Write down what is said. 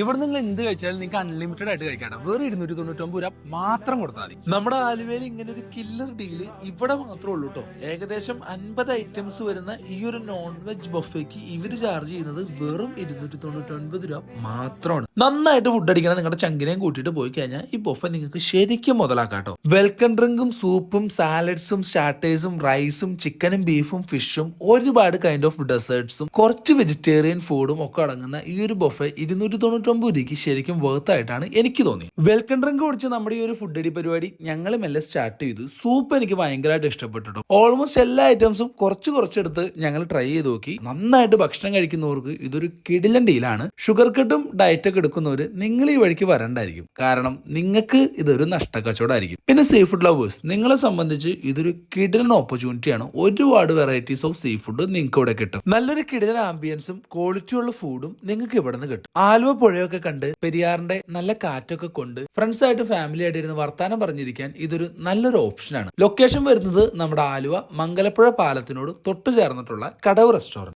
ഇവിടെ നിങ്ങൾ എന്ത് കഴിച്ചാലും നിങ്ങൾക്ക് അൺലിമിറ്റഡ് ആയിട്ട് കഴിക്കാം വേറെ ഇരുന്നൂറ്റി തൊണ്ണൂറ്റൊമ്പത് രൂപ മാത്രം കൊടുത്താൽ മതി. നമ്മുടെ ആലുവയിൽ ഇങ്ങനെ ഒരു കില്ലർ ഡീൽ ഇവിടെ മാത്രമേ ഉള്ളൂ കേട്ടോ ഏകദേശം അൻപത് ഐറ്റംസ് വരുന്ന ഈ ഒരു നോൺ വെജ് ബഫേക്ക് ഇവർ ചാർജ് ചെയ്യുന്നത് വെറും ഇരുന്നൂറ്റി തൊണ്ണൂറ്റി ഒൻപത് രൂപ മാത്രമാണ്. നന്നായിട്ട് ഫുഡ് അടിക്കണം നിങ്ങളുടെ ചങ്കിനെയും കൂട്ടിയിട്ട് പോയി കഴിഞ്ഞാൽ ഈ ബൊഫ നിങ്ങൾക്ക് ശരിക്കും മുതലാക്കാം കേട്ടോ വെൽക്കം ഡ്രിങ്കും സൂപ്പും സാലഡ്സും സ്റ്റാർട്ടേഴ്സും റൈസും ചിക്കനും ബീഫും ഫിഷും ഒരുപാട് കൈൻഡ് ഓഫ് ഡെസേർട്സും കുറച്ച് വെജിറ്റേറിയൻ ഫുഡും ഒക്കെ അടങ്ങുന്ന ഈ ഒരു ബൊഫ ഇരുന്നൂറ്റി തൊണ്ണൂറ്റൊമ്പത് രൂപയ്ക്ക് ശരിക്കും വേർത്തായിട്ടാണ് എനിക്ക് തോന്നി വെൽക്കം ഡ്രിങ്ക് കുടിച്ച് നമ്മുടെ ഈ ഒരു ഫുഡ് അടി പരിപാടി ഞങ്ങൾ മെല്ലെ സ്റ്റാർട്ട് ചെയ്തു. സൂപ്പ് എനിക്ക് ഭയങ്കരമായിട്ട് ഇഷ്ടപ്പെട്ടു ഓൾമോസ്റ്റ് എല്ലാ ഐറ്റംസും കുറച്ച് കുറച്ചെടുത്ത് ഞങ്ങൾ ട്രൈ ചെയ്ത് നോക്കി. നന്നായിട്ട് ഭക്ഷണം കഴിക്കുന്നവർക്ക് ഇതൊരു കിടിലൻ ഡീലാണ് ഷുഗർ കട്ടും ഡയറ്റ് ഒക്കെ എടുക്കുന്നവർ നിങ്ങൾ ഈ വഴിക്ക് വരണ്ടായിരിക്കും. കാരണം നിങ്ങൾക്ക് ഇതൊരു നഷ്ടക്കച്ചവടമായിരിക്കും. പിന്നെ സീ ഫുഡ് ലവേഴ്സ് നിങ്ങളെ സംബന്ധിച്ച് ഇതൊരു കിടിലൻ ഓപ്പർച്യൂണിറ്റിയാണ് ഒരുപാട് വെറൈറ്റീസ് ഓഫ് സീ ഫുഡ് നിങ്ങൾക്ക് ഇവിടെ കിട്ടും. നല്ലൊരു കിടിലൻ ആംബിയൻസും ക്വാളിറ്റിയുള്ള ഫുഡും നിങ്ങൾക്ക് ഇവിടെ നിന്ന് കിട്ടും. ആലുവ പുഴയൊക്കെ കണ്ട് പെരിയാറിന്റെ നല്ല കാറ്റൊക്കെ കൊണ്ട് ഫ്രണ്ട്സ് ആയിട്ട് ഫാമിലി ആയിട്ട് ഇരുന്ന് വർത്താനം പറഞ്ഞിരിക്കാൻ ഇതൊരു നല്ലൊരു ഓപ്ഷനാണ് ലൊക്കേഷൻ വരുന്നത് നമ്മുടെ ആലുവ മംഗലപ്പുഴ പാലത്തിനോട് തൊട്ടു ചേർന്നിട്ടുള്ള കടവ് റെസ്റ്റോറന്റ്